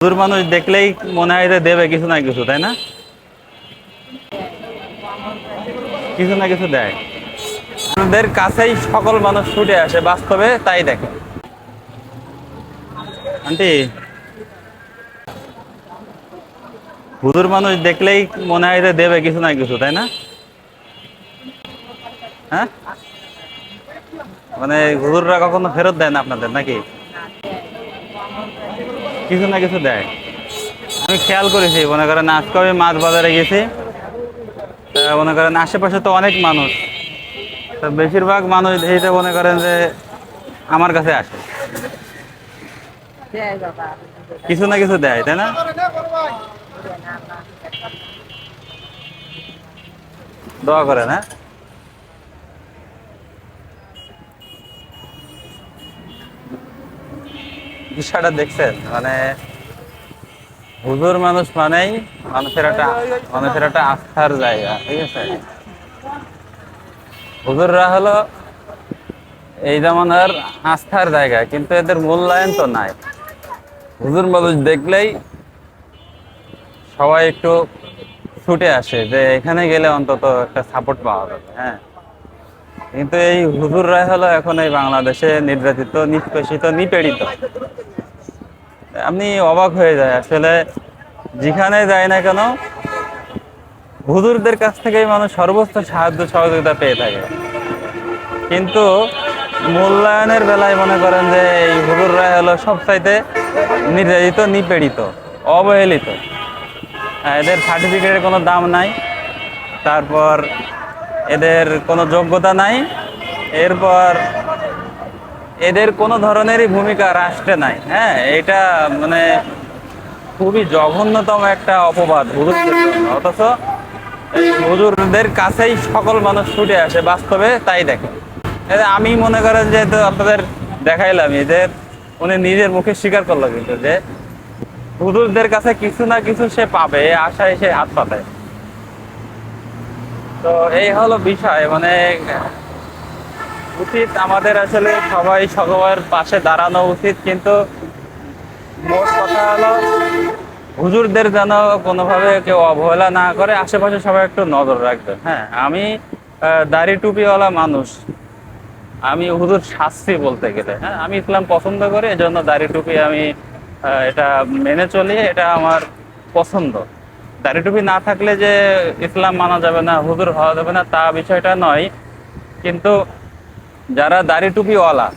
দূর মানুষ দেখলেই মনে হয় যে দেবে, কিছু না কিছু, তাই না? কিছু না কিছু দেয়। আমাদের কাছেই সকল মানুষ ছুটে আসে, বাস্তবে তাই দেখে। আন্টি, হুজুর মানুষ দেখলেই মনে হয় যে দেবে, কিছু না কিছু, তাই না? হ্যাঁ? মানে হুজুররা কখনো ফেরত দেয় না আপনাদের, নাকি? কিছু না কিছু দেয়। আমি খেয়াল করেছি, মনে করেন আজকে আমি মাছ বাজারে গেছি। মনে করেন আশেপাশে তো অনেক মানুষ। তা বেশিরভাগ মানুষ এইটা মনে করেন যে আমার কাছে আসে। কিছু না কিছু দেয়, তাই না? দোয়া করে না বিষয়টা দেখছেন মানে হুজুর মানুষ মানেই মানুষের একটা মানুষের একটা আস্থার জায়গা, ঠিক আছে? হুজুররা হলো এই জামানার আস্থার জায়গা, কিন্তু এদের মূল্যায়ন তো নাই। হুজুর মানুষ দেখলেই সবাই একটু ছুটে আসে যে এখানে গেলে অন্তত একটা সাপোর্ট পাওয়া যাবে হ্যাঁ? কিন্তু এই হুজুররাই হলো এখন এই বাংলাদেশে নির্যাতিত, নিষ্পেষিত, নিপীড়িত। আপনি অবাক হয়ে যায়। আসলে যেখানে যায় না কেন হুজুরদের কাছ থেকেই মানুষ সর্বোচ্চ সাহায্য সহযোগিতা পেয়ে থাকে। কিন্তু মূল্যায়নের বেলায় মনে করেন যে এই হুজুররা হলো সবচাইতে নির্যাতিত নিপীড়িত অবহেলিত। হ্যাঁ, এদের সার্টিফিকেটের কোনো দাম নাই তারপর এদের কোনো যোগ্যতা নাই এরপর এদের কোনো ধরনেরই ভূমিকা রাষ্ট্রে নাই হ্যাঁ? এটা মানে খুবই জঘন্যতম একটা অপবাদ অথচ হুজুরদের কাছেই সকল মানুষ ছুটে আসে, বাস্তবে তাই দেখে। আমি মনে করেন যে আপনাদের দেখাইলাম এদের উনি নিজের মুখে স্বীকার করল কিন্তু যে হুজুরদের কাছে কিছু না কিছু সে পাবে আশায় সে হাত পাতায়। তো এই হলো বিষয় মানে উচিত আমাদের আসলে সবাই সবার পাশে দাঁড়ানো উচিত, কিন্তু মোট কথা হলো হুজুরদের যেন কোনোভাবে কেউ অবহেলা না করে, আশেপাশে সবাই একটু নজর রাখবে। হ্যাঁ আমি দাড়ি টুপিওয়ালা মানুষ। আমি হুজুর শাস্তি বলতে গেলে হ্যাঁ আমি ইসলাম পছন্দ করি, এজন্য দাড়ি টুপি আমি এটা মেনে চলি, এটা আমার পছন্দ। দাড়ি টুপি না থাকলে যে ইসলাম মানা যাবে না, হুজুর হওয়া যাবে না, তা বিষয়টা নয়। কিন্তু যারা দাড়ি টুপিওয়ালা,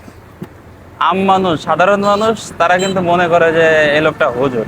আম মানুষ, সাধারণ মানুষ, তারা কিন্তু মনে করে যে এই লোকটা হুজুর।